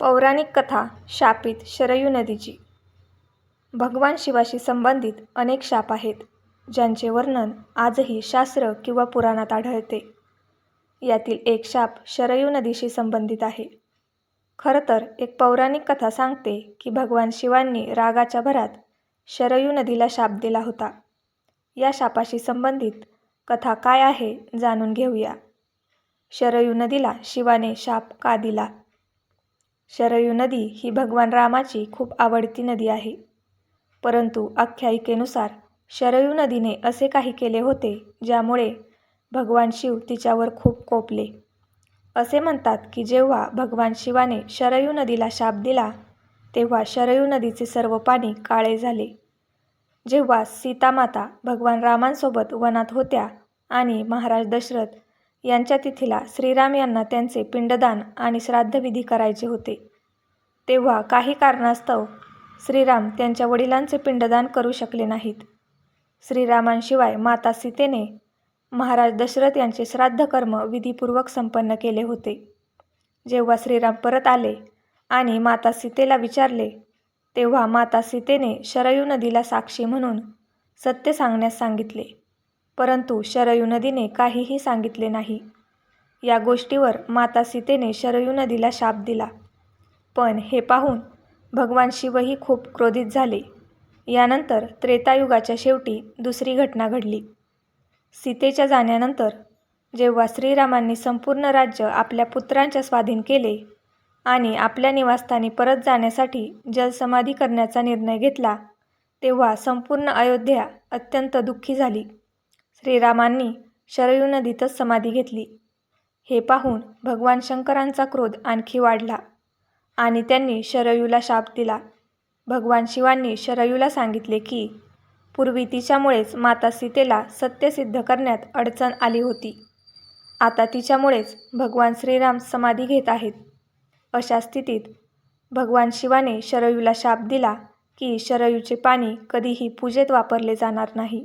पौराणिक कथा शापित शरयू नदीची. भगवान शिवाशी संबंधित अनेक शाप आहेत ज्यांचे वर्णन आजही शास्त्र किंवा पुराणात आढळते. यातील एक शाप शरयू नदीशी संबंधित आहे. खरं तर एक पौराणिक कथा सांगते की भगवान शिवांनी रागाच्या भरात शरयू नदीला शाप दिला होता. या शापाशी संबंधित कथा काय आहे जाणून घेऊया. शरयू नदीला शिवाने शाप का दिला? शरयू नदी ही भगवान रामाची खूप आवडती नदी आहे. परंतु आख्यायिकेनुसार शरयू नदीने असे काही केले होते ज्यामुळे भगवान शिव तिच्यावर खूप कोपले. असे म्हणतात की जेव्हा भगवान शिवाने शरयू नदीला शाप दिला तेव्हा शरयू नदीचे सर्व पाणी काळे झाले. जेव्हा सीतामाता भगवान रामांसोबत वनात होत्या आणि महाराज दशरथ यांच्या तिथीला श्रीराम यांना त्यांचे पिंडदान आणि श्राद्धविधी करायचे होते. तेव्हा काही कारणास्तव श्रीराम त्यांच्या वडिलांचे पिंडदान करू शकले नाहीत. श्रीरामांशिवाय माता सीतेने महाराज दशरथ यांचे श्राद्धकर्म विधीपूर्वक संपन्न केले होते. जेव्हा श्रीराम परत आले आणि माता सीतेला विचारले तेव्हा माता सीतेने शरयू नदीला साक्षी म्हणून सत्य सांगण्यास सांगितले. परंतु शरयू नदीने काहीही सांगितले नाही. या गोष्टीवर माता सीतेने शरयू नदीला शाप दिला. पण हे पाहून भगवान शिवही खूप क्रोधित झाले. यानंतर त्रेतायुगाच्या शेवटी दुसरी घटना घडली. सीतेच्या जाण्यानंतर जेव्हा श्रीरामांनी संपूर्ण राज्य आपल्या पुत्रांच्या स्वाधीन केले आणि आपल्या निवासस्थानी परत जाण्यासाठी जलसमाधी करण्याचा निर्णय घेतला तेव्हा संपूर्ण अयोध्या अत्यंत दुःखी झाली. श्रीरामांनी शरयू नदीतच समाधी घेतली. हे पाहून भगवान शंकरांचा क्रोध आणखी वाढला आणि त्यांनी शरयूला शाप दिला. भगवान शिवांनी शरयूला सांगितले की पूर्वी तिच्यामुळेच माता सीतेला सत्य सिद्ध करण्यात अडचण आली होती. आता तिच्यामुळेच भगवान श्रीराम समाधी घेत आहेत. अशा स्थितीत भगवान शिवाने शरयूला शाप दिला की शरयूचे पाणी कधीही पूजेत वापरले जाणार नाही.